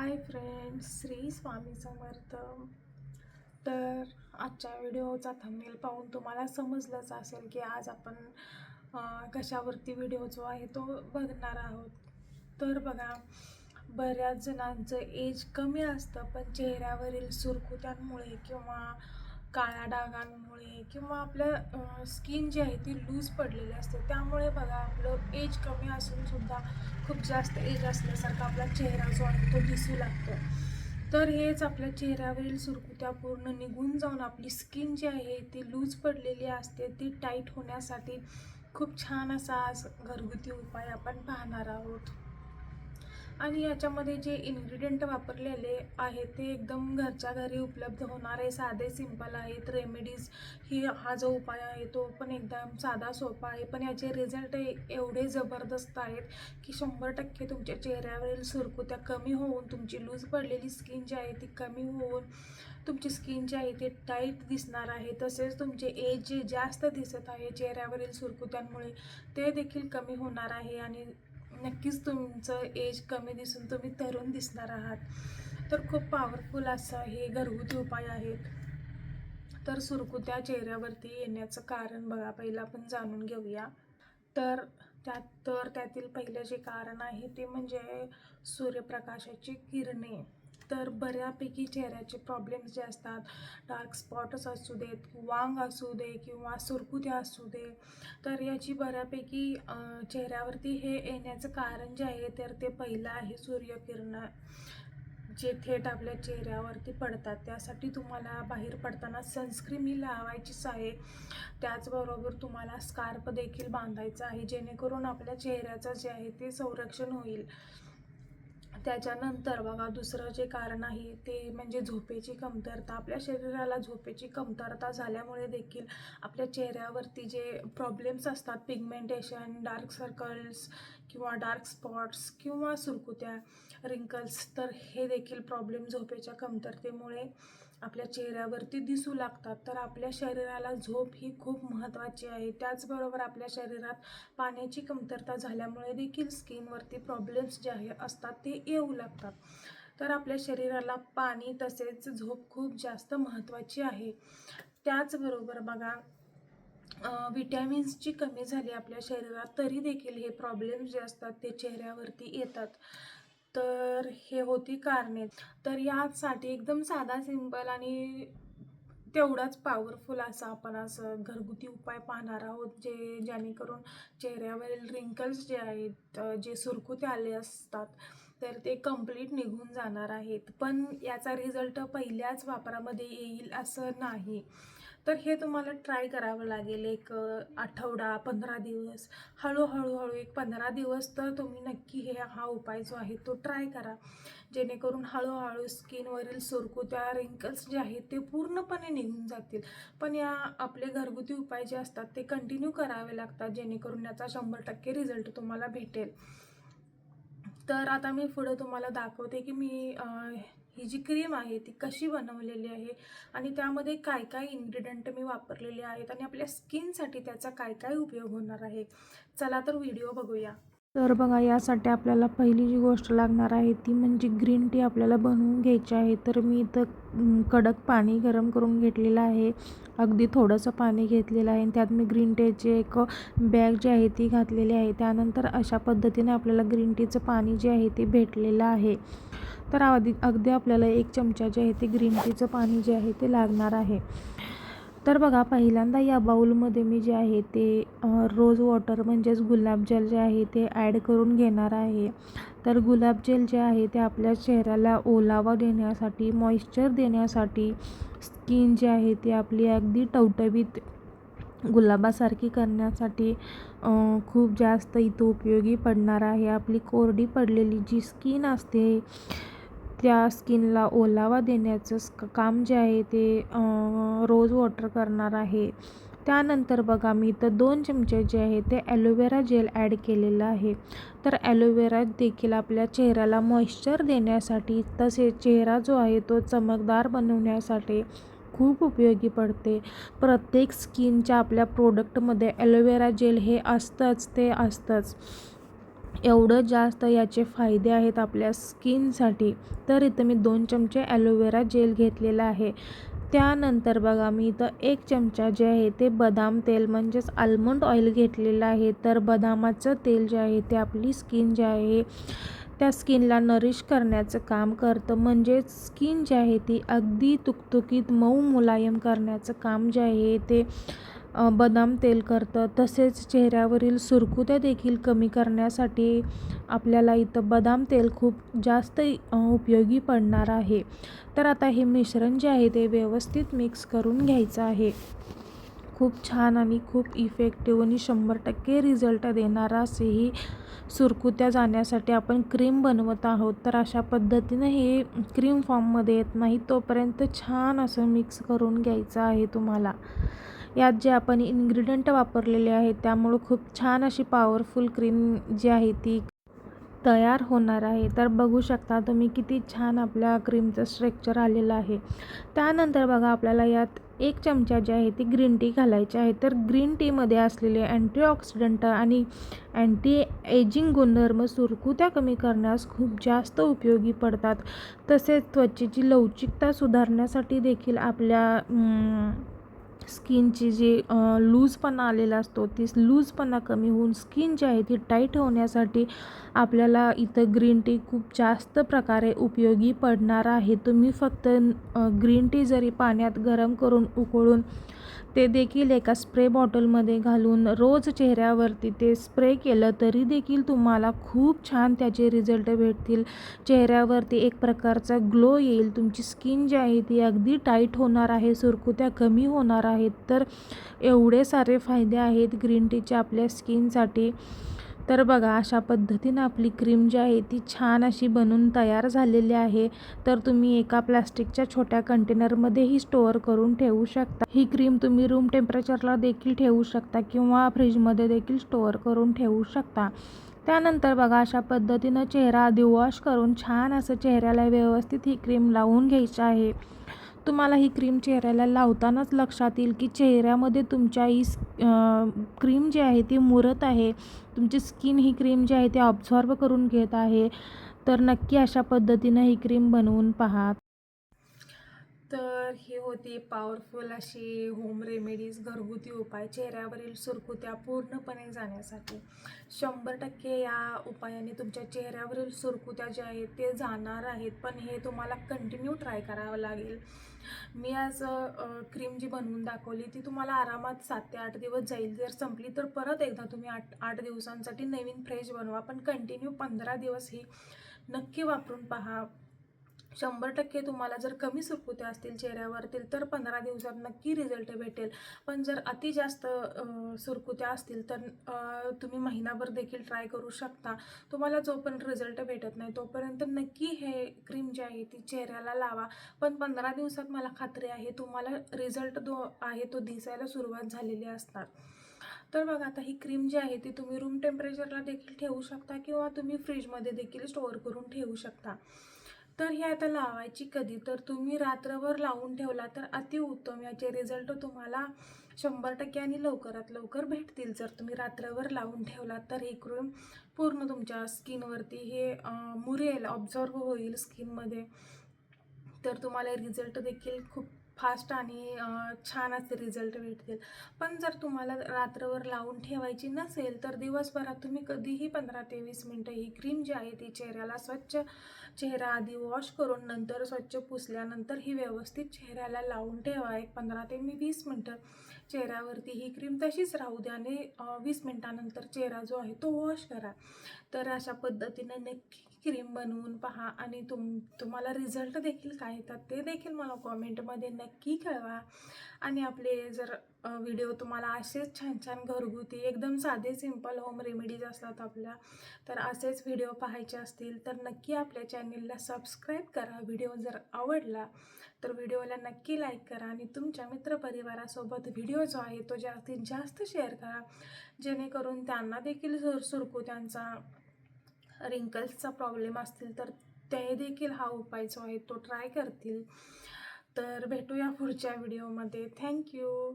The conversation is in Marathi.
Hi friends Shri Swami Samarth. तर आजच्या व्हिडिओचा थंबनेल पाहून तुम्हाला समजलंच असेल की आज आपण कशावरती व्हिडिओ जो आहे तो बघणार आहोत. तर बघा बऱ्याच जणांचं एज कमी असतं पण चेहऱ्यावरील सुरकुत्यांमुळे किंवा काळ्या डागांमुळे किंवा आपल्या स्किन जी आहे ती लूज पडलेली असते. त्यामुळे बघा आपलं एज कमी असून सुद्धा खूप जास्त एज असल्यासारखा आपला चेहरा जो आहे तो दिसू लागतो. तर हेच आपल्या चेहऱ्यावरील सुरकुत्या पूर्ण निघून जाऊन आपली स्किन जी आहे ती लूज पडलेली असते. ती टाईट होण्यासाठी खूप छान असा आज घरगुती उपाय आपण पाहणार आहोत. आणि याच्यामध्ये जे इन्ग्रेडियंट वापरलेले आहेत ते एकदम घरच्या घरी उपलब्ध होणारे साधे सिंपल आहेत. रेमेडीज ही हा जो उपाय आहे तो पण एकदम साधा सोपा आहे. पण याचे रिझल्ट एवढे जबरदस्त आहेत की शंभर टक्के तुमच्या चेहऱ्यावरील सुरकुत्या कमी होऊन तुमची लूज पडलेली स्किन जी आहे ती कमी होऊन तुमची स्किन जी आहे ती टाईट दिसणार आहे. तसेच तुमचे एज जे जास्त दिसत आहे चेहऱ्यावरील सुरकुत्यांमुळे ते देखील कमी होणार आहे. आणि नक्कीच तुमचं एज कमी दिसून तुम्ही तरुण दिसणार आहात. तर खूप पॉवरफुल असं हे घरगुती उपाय आहेत. तर सुरकुत्या चेहऱ्यावरती येण्याचं कारण बघा पहिलं आपण जाणून घेऊया. तर त्यात तर त्यातील पहिलं जे कारण आहे ते म्हणजे सूर्यप्रकाशाची किरणे. तर बऱ्यापैकी चेहऱ्याचे प्रॉब्लेम्स जे असतात डार्क स्पॉट्स असू देत वांग असू दे किंवा सुरकुत्या असू दे तर याची बऱ्यापैकी चेहऱ्यावरती हे येण्याचं कारण जे आहे तर ते पहिलं आहे सूर्यकिरण जे थेट आपल्या चेहऱ्यावरती पडतात. त्यासाठी तुम्हाला बाहेर पडताना सनस्क्रीन ही लावायचीच आहे. त्याचबरोबर तुम्हाला स्कार्प देखील बांधायचा आहे जेणेकरून आपल्या चेहऱ्याचं जे आहे ते संरक्षण होईल. त्याच्यानंतर बघा दुसरं जे कारण आहे ते म्हणजे झोपेची कमतरता. आपल्या शरीराला झोपेची कमतरता झाल्यामुळे देखील आपल्या चेहऱ्यावरती जे प्रॉब्लेम्स असतात पिगमेंटेशन डार्क सर्कल्स किंवा डार्क स्पॉट्स किंवा सुरकुत्या रिंकल्स तर हे देखील प्रॉब्लेम झोपेच्या कमतरतेमुळे आपल्या चेहऱ्यावरती दिसू लागतात तर आपल्या शरीराला झोप ही खूप महत्त्वाची आहे. त्याचबरोबर आपल्या शरीरात पाण्याची कमतरता झाल्यामुळे देखील स्किनवरती प्रॉब्लेम्स जे आहे असतात ते येऊ लागतात. तर आपल्या शरीराला पाणी तसेच झोप खूप जास्त महत्त्वाची आहे. त्याचबरोबर बघा विटॅमिन्सची कमी झाली आपल्या शरीरात तरी देखील हे प्रॉब्लेम्स जे असतात ते चेहऱ्यावरती येतात. तर हे होती कारणे. तर यासाठी एकदम साधा सिंपल आणि तेवढाच पॉवरफुल असा आपण असं घरगुती उपाय पाहणार आहोत जे जेणेकरून चेहऱ्यावरील रिंकल्स जे आहेत जे सुरकुते आले असतात तर ते कंप्लीट निघून जाणार आहेत. पण याचा रिझल्ट पहिल्याच वापरामध्ये येईल असं नाही. तर हे तुम्हाला ट्राय करावं लागेल एक आठवडा पंधरा दिवस. हळूहळू हळू एक पंधरा दिवस तर तुम्ही नक्की हे हा उपाय जो आहे तो ट्राय करा. जेणेकरून हळूहळू स्किनवरील सुरकुत्या रिंकल्स जे आहेत ते पूर्णपणे निघून जातील. पण या आपले घरगुती उपाय जे असतात ते कंटिन्यू करावे लागतात जेणेकरून याचा शंभर टक्के रिझल्ट तुम्हाला भेटेल. तर आता मी पुढं तुम्हाला दाखवते की मी ही जी क्रीम आहे ती कशी बनवलेली आहे आणि त्यामध्ये काय काय इन्ग्रेडियंट मी वापरलेले आहेत आणि आपल्या स्किनसाठी त्याचा काय काय उपयोग होणार आहे चला तर व्हिडिओ बघूया. तर बघा यासाठी आपल्याला पहिली जी गोष्ट लागणार आहे ती म्हणजे ग्रीन टी आपल्याला बनवून घ्यायची आहे. तर मी इथं कडक पाणी गरम करून घेतलेलं आहे. अगदी थोडंसं पाणी घेतलेलं आहे आणि त्यात मी ग्रीन टीची एक बॅग जी आहे ती घातलेली आहे. त्यानंतर अशा पद्धतीने आपल्याला ग्रीन टीचं पाणी जे आहे ते भेटलेलं आहे. तर अगदी अगदी आपल्याला एक चमचा जे आहे ते ग्रीन टीचं पाणी जे आहे ते लागणार आहे. तर बघा पहिल्यांदा या बाऊलमध्ये मी जे आहे ते रोज वॉटर म्हणजेच गुलाबजल जे आहे ते ॲड करून घेणार आहे. तर गुलाबजल जे आहे ते आपल्या चेहऱ्याला ओलावा देण्यासाठी मॉइश्चर देण्यासाठी स्किन जी आहे ती आपली अगदी टवटवीत गुलाबासारखी करण्यासाठी खूप जास्त इथं उपयोगी पडणार आहे. आपली कोरडी पडलेली जी स्किन असते त्या स्किनला ओलावा देण्याचं काम जे आहे ते रोज वॉटर करणार आहे. त्यानंतर बघा मी इथं दोन चमचे जे आहे ते ॲलोवेरा जेल ॲड केलेलं आहे. तर ॲलोवेरा देखील आपल्या चेहऱ्याला मॉइश्चर देण्यासाठी तसेच चेहरा जो आहे तो चमकदार बनवण्यासाठी खूप उपयोगी पडते. प्रत्येक स्किनच्या आपल्या प्रोडक्टमध्ये ॲलोवेरा जेल हे असतंच ते असतंच. एवढं जास्त याचे फायदे आहेत आपल्या स्किनसाठी. तर इथं मी दोन चमचे ॲलोवेरा जेल घेतलेला आहे. त्यानंतर बघा मी इथं एक चमचा जे आहे ते बदाम तेल म्हणजेच आल्मंड ऑइल घेतलेलं आहे. तर बदामाचं तेल जे आहे ते आपली स्किन जे आहे त्या स्किनला नरिश करण्याचं काम करतं. म्हणजेच स्किन जी आहे ती अगदी तुकतुकीत मऊ मुलायम करण्याचं काम जे आहे ते बदाम तेल करतं. तसेच चेहऱ्यावरील सुरकुत्या देखील कमी करण्यासाठी आपल्याला इथं बदाम तेल खूप जास्त उपयोगी पडणार आहे. तर आता हे मिश्रण जे आहे ते व्यवस्थित मिक्स करून घ्यायचं आहे. खूप छान आणि खूप इफेक्टिव्ह आणि शंभर टक्के रिझल्ट देणारा असेही सुरकुत्या जाण्यासाठी आपण क्रीम बनवत आहोत. तर अशा पद्धतीनं हे क्रीम फॉर्ममध्ये येत नाही तोपर्यंत छान असं मिक्स करून घ्यायचं आहे तुम्हाला. यात जे आपण इन्ग्रेडियंट वापरलेले आहेत त्यामुळं खूप छान अशी पॉवरफुल क्रीम जी आहे ती तयार होणार आहे. तर बघू शकता तुम्ही किती छान आपल्या क्रीमचं स्ट्रक्चर आलेलं आहे. त्यानंतर बघा आपल्याला यात एक चमचा जी आहे ती ग्रीन टी घालायची आहे. तर ग्रीन टीमध्ये असलेले अँटीऑक्सिडंट आणि अँटी एजिंग गुणधर्म सुरकुत्या कमी करण्यास खूप जास्त उपयोगी पडतात. तसेच त्वचेची लवचिकता सुधारण्यासाठी देखील आपल्या स्किनची जी लूजपणा आलेला असतो ती लूजपणा कमी होऊन स्किन जी आहे ती टाईट होण्यासाठी आपल्याला इथं ग्रीन टी खूप जास्त प्रकारे उपयोगी पडणार आहे. तुम्ही फक्त ग्रीन टी जरी पाण्यात गरम करून उकळून ते देखील एका स्प्रे बॉटलमध्ये घालून रोज चेहऱ्यावरती ते स्प्रे केलं तरी देखील तुम्हाला खूप छान त्याचे रिझल्ट भेटतील. चेहऱ्यावरती एक प्रकारचा ग्लो येईल. तुमची स्किन जी आहे ती अगदी टाईट होणार आहे सुरकुत्या कमी होणार आहेत. तर एवढे सारे फायदे आहेत ग्रीन टीचे आपल्या स्किनसाठी. तर बघा अशा पद्धतीनं आपली क्रीम जी आहे ती छान अशी बनून तयार झालेली आहे. तर तुम्ही एका प्लास्टिकच्या छोट्या कंटेनरमध्येही स्टोअर करून ठेवू शकता. ही क्रीम तुम्ही रूम टेम्परेचरला देखील ठेवू शकता किंवा फ्रीजमध्ये देखील स्टोअर करून ठेवू शकता. त्यानंतर बघा अशा पद्धतीनं चेहरा आधी वॉश करून छान असं चेहऱ्याला व्यवस्थित ही क्रीम लावून घ्यायची आहे. तुम्हाला ही क्रीम चेहऱ्याला लावतानाच लक्षात येईल की चेहऱ्यामध्ये तुमच्या ही क्रीम जी आहे ती मुरत आहे. तुमची स्किन ही क्रीम जी आहे ती ऑब्झॉर्ब करून घेत आहे. तर नक्की अशा पद्धतीनं ही क्रीम बनवून पहा. तर ही होती पॉवरफुल अशी होम रेमेडीज घरगुती उपाय चेहऱ्यावरील सुरकुत्या पूर्णपणे जाण्यासाठी. शंभर टक्के या उपायाने तुमच्या चेहऱ्यावरील सुरकुत्या ज्या आहेत ते जाणार आहेत पण हे तुम्हाला कंटिन्यू ट्राय करावं लागेल. मी आज क्रीम जी बनवून दाखवली ती तुम्हाला आरामात सात ते आठ दिवस जाईल. जर संपली तर परत एकदा तुम्ही आठ आठ दिवसांसाठी नवीन फ्रेश बनवा पण कंटिन्यू पंधरा दिवस ही नक्की वापरून पहा. शंभर टक्के तुम्हाला जर कमी सुरकुत्या असतील चेहऱ्यावरतील तर पंधरा दिवसात नक्की रिझल्ट भेटेल. पण जर अति जास्त सुरकुत्या असतील तर तुम्ही महिनाभर देखील ट्राय करू शकता. तुम्हाला जोपर्यंत रिझल्ट भेटत नाही तोपर्यंत नक्की हे क्रीम जी आहे ती चेहऱ्याला लावा. पण पंधरा दिवसात मला खात्री आहे तुम्हाला रिझल्ट जो आहे तो दिसायला सुरुवात झालेली असणार. तर बघा आता ही क्रीम जी आहे ती तुम्ही रूम टेम्परेचरला देखील ठेवू शकता किंवा तुम्ही फ्रीजमध्ये देखील स्टोअर करून ठेवू शकता. तर ही आता लावायची कधी? तर तुम्ही रात्रभर लावून ठेवला तर अतिउत्तम. याचे रिझल्ट तुम्हाला शंभर टक्के आणि लवकरात लवकर भेटतील. जर तुम्ही रात्रभर लावून ठेवला तर ही क्रीम पूर्ण तुमच्या स्किनवरती हे मुरेल ऑब्झर्व होईल स्किनमध्ये तर तुम्हाला रिझल्ट देखील खूप फास्ट आणि छान असे रिझल्ट भेटतील. पण जर तुम्हाला रात्रभर लावून ठेवायची नसेल तर दिवसभरात तुम्ही कधीही पंधरा ते वीस मिनटं ही क्रीम जी आहे ती चेहऱ्याला स्वच्छ चेहरा आधी वॉश करून नंतर स्वच्छ पुसल्यानंतर ही व्यवस्थित चेहऱ्याला लावून ठेवा. एक पंधरा ते मी वीस मिनटं चेहऱ्यावरती ही क्रीम तशीच राहू द्या आणि वीस मिनटानंतर चेहरा जो आहे तो वॉश करा. तर अशा पद्धतीने नक्की क्रीम बनवून पहा आणि तुम तुम्हाला रिझल्ट देखील काय येतात ते देखील मला कॉमेंटमध्ये नक्की कळवा. आणि आपले जर व्हिडिओ तुम्हाला असेच छान छान घरगुती एकदम साधे सिंपल होम रेमेडीज असतात आपल्या तर असेच व्हिडिओ पाहायचे असतील तर नक्की आपल्या चॅनेलला सबस्क्राईब करा. व्हिडिओ जर आवडला तर व्हिडिओला नक्की लाईक करा आणि तुमच्या मित्रपरिवारासोबत व्हिडिओ जो आहे तो जास्तीत जास्त शेअर करा. जेणेकरून त्यांना देखील सुर सुरकुत्यांचा रिंकल्सचा प्रॉब्लेम असतील तर ते देखील हा उपाय जो आहे तो ट्राय करतील. तर भेटूया पुढच्या व्हिडिओमध्ये थँक्यू